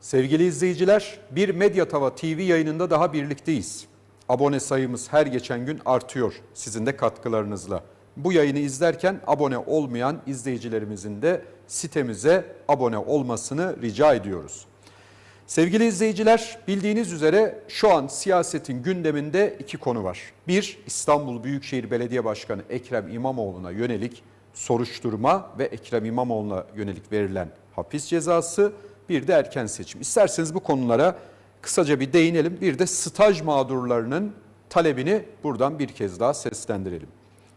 Sevgili izleyiciler, bir Medya Tava TV yayınında daha birlikteyiz. Abone sayımız her geçen gün artıyor sizin de katkılarınızla. Bu yayını izlerken abone olmayan izleyicilerimizin de sitemize abone olmasını rica ediyoruz. Sevgili izleyiciler, bildiğiniz üzere şu an siyasetin gündeminde iki konu var. Bir, İstanbul Büyükşehir Belediye Başkanı Ekrem İmamoğlu'na yönelik soruşturma ve Ekrem İmamoğlu'na yönelik verilen hapis cezası, bir de erken seçim. İsterseniz bu konulara kısaca bir değinelim. Bir de staj mağdurlarının talebini buradan bir kez daha seslendirelim.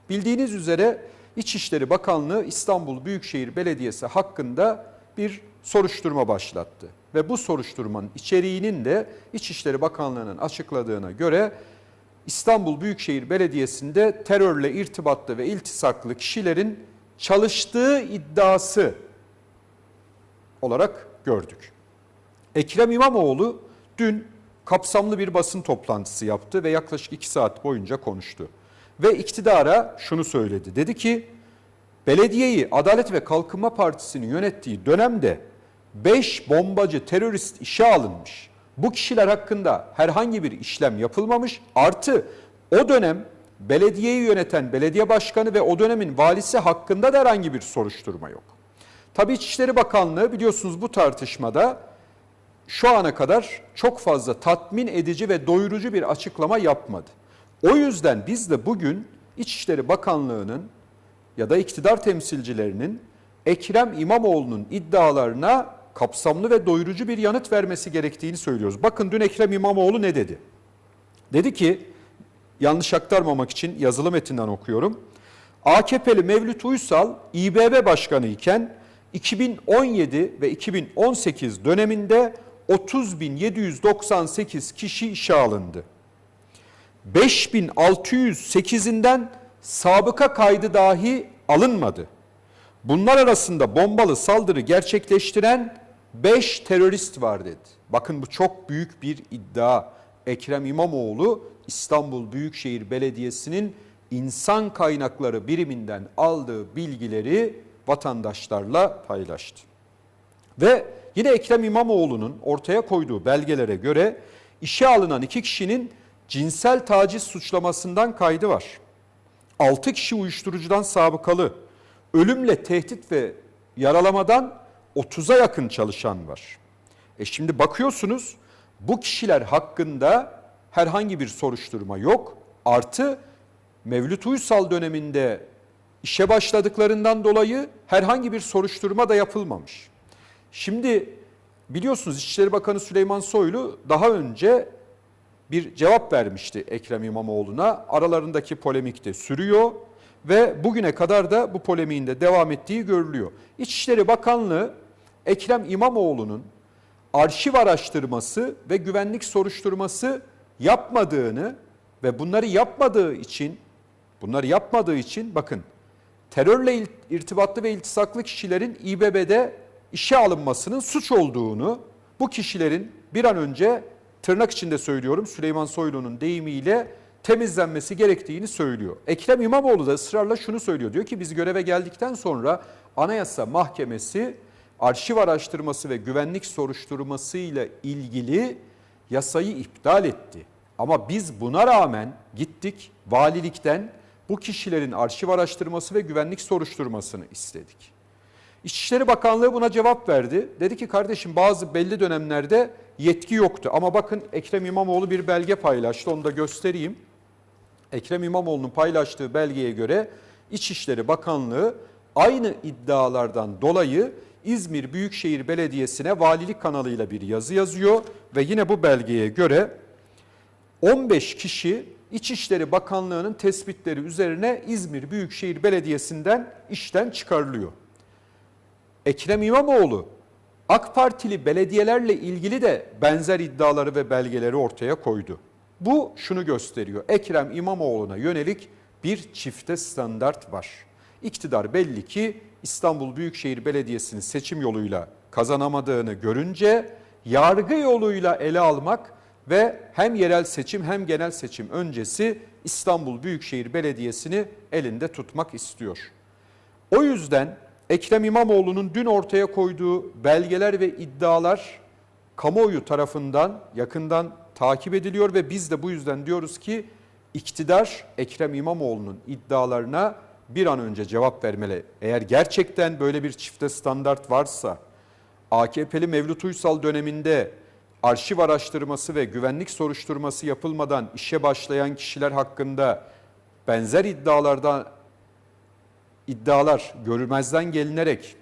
Bildiğiniz üzere İçişleri Bakanlığı İstanbul Büyükşehir Belediyesi hakkında bir soruşturma başlattı. Ve bu soruşturmanın içeriğinin de İçişleri Bakanlığı'nın açıkladığına göre İstanbul Büyükşehir Belediyesi'nde terörle irtibatlı ve iltisaklı kişilerin çalıştığı iddiası olarak gördük. Ekrem İmamoğlu dün kapsamlı bir basın toplantısı yaptı ve yaklaşık iki saat boyunca konuştu. Ve iktidara şunu söyledi. Dedi ki belediyeyi Adalet ve Kalkınma Partisi'nin yönettiği dönemde 5 bombacı terörist işe alınmış. Bu kişiler hakkında herhangi bir işlem yapılmamış. Artı o dönem belediyeyi yöneten belediye başkanı ve o dönemin valisi hakkında da herhangi bir soruşturma yok. Tabii İçişleri Bakanlığı biliyorsunuz bu tartışmada şu ana kadar çok fazla tatmin edici ve doyurucu bir açıklama yapmadı. O yüzden biz de bugün İçişleri Bakanlığı'nın ya da iktidar temsilcilerinin Ekrem İmamoğlu'nun iddialarına kapsamlı ve doyurucu bir yanıt vermesi gerektiğini söylüyoruz. Bakın dün Ekrem İmamoğlu ne dedi? Dedi ki yanlış aktarmamak için yazılı metinden okuyorum. AKP'li Mevlüt Uysal İBB Başkanı iken 2017 ve 2018 döneminde 30.798 kişi işe alındı. 5608'inden sabıka kaydı dahi alınmadı. Bunlar arasında bombalı saldırı gerçekleştiren 5 terörist var dedi. Bakın bu çok büyük bir iddia. Ekrem İmamoğlu İstanbul Büyükşehir Belediyesi'nin insan kaynakları biriminden aldığı bilgileri vatandaşlarla paylaştı. Ve yine Ekrem İmamoğlu'nun ortaya koyduğu belgelere göre işe alınan iki kişinin cinsel taciz suçlamasından kaydı var. 6 kişi uyuşturucudan sabıkalı. Ölümle tehdit ve yaralamadan 30'a yakın çalışan var. E şimdi bakıyorsunuz bu kişiler hakkında herhangi bir soruşturma yok. Artı Mevlüt Uysal döneminde işe başladıklarından dolayı herhangi bir soruşturma da yapılmamış. Şimdi biliyorsunuz İçişleri Bakanı Süleyman Soylu daha önce bir cevap vermişti Ekrem İmamoğlu'na. Aralarındaki polemik de sürüyor ve bugüne kadar da bu polemiğin de devam ettiği görülüyor. İçişleri Bakanlığı Ekrem İmamoğlu'nun arşiv araştırması ve güvenlik soruşturması yapmadığını ve bunları yapmadığı için bunları yapmadığı için bakın terörle irtibatlı ve iltisaklı kişilerin İBB'de işe alınmasının suç olduğunu bu kişilerin bir an önce tırnak içinde söylüyorum Süleyman Soylu'nun deyimiyle temizlenmesi gerektiğini söylüyor. Ekrem İmamoğlu da ısrarla şunu söylüyor. Diyor ki biz göreve geldikten sonra Anayasa Mahkemesi arşiv araştırması ve güvenlik soruşturması ile ilgili yasayı iptal etti. Ama biz buna rağmen gittik valilikten bu kişilerin arşiv araştırması ve güvenlik soruşturmasını istedik. İçişleri Bakanlığı buna cevap verdi. Dedi ki kardeşim bazı belli dönemlerde yetki yoktu. Ama bakın Ekrem İmamoğlu bir belge paylaştı onu da göstereyim. Ekrem İmamoğlu'nun paylaştığı belgeye göre İçişleri Bakanlığı aynı iddialardan dolayı İzmir Büyükşehir Belediyesi'ne valilik kanalıyla bir yazı yazıyor ve yine bu belgeye göre 15 kişi İçişleri Bakanlığı'nın tespitleri üzerine İzmir Büyükşehir Belediyesi'nden işten çıkarılıyor. Ekrem İmamoğlu AK Partili belediyelerle ilgili de benzer iddiaları ve belgeleri ortaya koydu. Bu şunu gösteriyor. Ekrem İmamoğlu'na yönelik bir çifte standart var. İktidar belli ki İstanbul Büyükşehir Belediyesi'ni seçim yoluyla kazanamadığını görünce yargı yoluyla ele almak ve hem yerel seçim hem genel seçim öncesi İstanbul Büyükşehir Belediyesi'ni elinde tutmak istiyor. O yüzden Ekrem İmamoğlu'nun dün ortaya koyduğu belgeler ve iddialar kamuoyu tarafından yakından takip ediliyor ve biz de bu yüzden diyoruz ki iktidar Ekrem İmamoğlu'nun iddialarına bir an önce cevap vermeli. Eğer gerçekten böyle bir çifte standart varsa AKP'li Mevlüt Uysal döneminde arşiv araştırması ve güvenlik soruşturması yapılmadan işe başlayan kişiler hakkında benzer iddialarda iddialar görülmezden gelinerek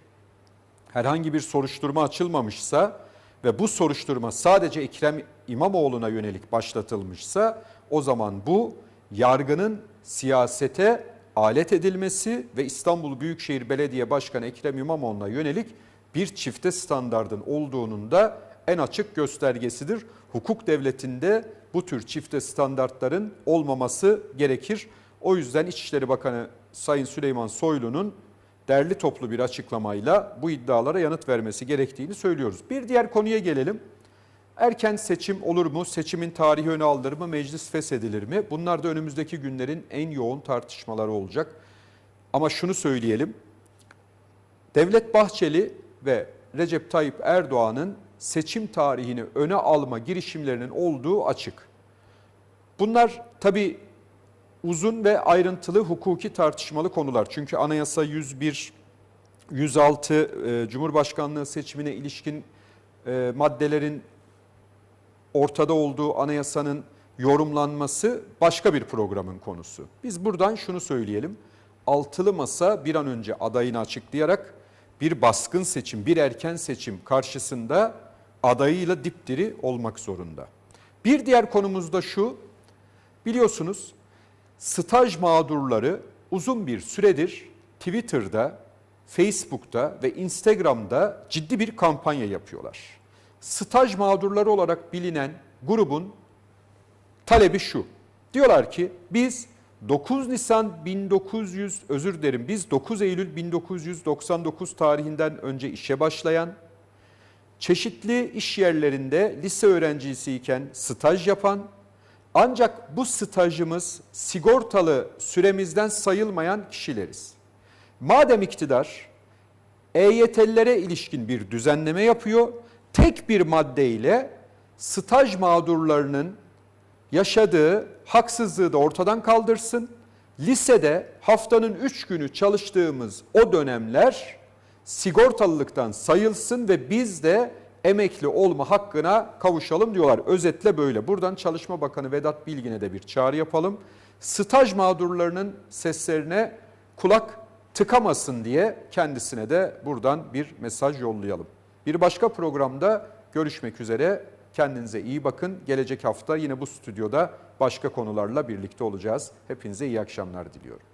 herhangi bir soruşturma açılmamışsa ve bu soruşturma sadece Ekrem İmamoğlu'na yönelik başlatılmışsa o zaman bu yargının siyasete alet edilmesi ve İstanbul Büyükşehir Belediye Başkanı Ekrem İmamoğlu'na yönelik bir çifte standardın olduğunun da en açık göstergesidir. Hukuk devletinde bu tür çifte standartların olmaması gerekir. O yüzden İçişleri Bakanı Sayın Süleyman Soylu'nun derli toplu bir açıklamayla bu iddialara yanıt vermesi gerektiğini söylüyoruz. Bir diğer konuya gelelim. Erken seçim olur mu? Seçimin tarihi öne alınır mı? Meclis feshedilir mi? Bunlar da önümüzdeki günlerin en yoğun tartışmaları olacak. Ama şunu söyleyelim. Devlet Bahçeli ve Recep Tayyip Erdoğan'ın seçim tarihini öne alma girişimlerinin olduğu açık. Bunlar tabii uzun ve ayrıntılı hukuki tartışmalı konular. Çünkü Anayasa 101, 106 e, Cumhurbaşkanlığı seçimine ilişkin e, maddelerin ortada olduğu anayasanın yorumlanması başka bir programın konusu. Biz buradan şunu söyleyelim. Altılı masa bir an önce adayını açıklayarak bir baskın seçim, bir erken seçim karşısında adayıyla dipdiri olmak zorunda. Bir diğer konumuz da şu. Biliyorsunuz staj mağdurları uzun bir süredir Twitter'da, Facebook'ta ve Instagram'da ciddi bir kampanya yapıyorlar. Staj mağdurları olarak bilinen grubun talebi şu. Diyorlar ki biz 9 Nisan 1900 özür dilerim biz 9 Eylül 1999 tarihinden önce işe başlayan çeşitli iş yerlerinde lise öğrencisiyken staj yapan ancak bu stajımız sigortalı süremizden sayılmayan kişileriz. Madem iktidar EYT'lilere ilişkin bir düzenleme yapıyor, tek bir maddeyle staj mağdurlarının yaşadığı haksızlığı da ortadan kaldırsın. Lisede haftanın 3 günü çalıştığımız o dönemler sigortalılıktan sayılsın ve biz de emekli olma hakkına kavuşalım diyorlar. Özetle böyle. Buradan Çalışma Bakanı Vedat Bilgin'e de bir çağrı yapalım. Staj mağdurlarının seslerine kulak tıkamasın diye kendisine de buradan bir mesaj yollayalım. Bir başka programda görüşmek üzere. Kendinize iyi bakın. Gelecek hafta yine bu stüdyoda başka konularla birlikte olacağız. Hepinize iyi akşamlar diliyorum.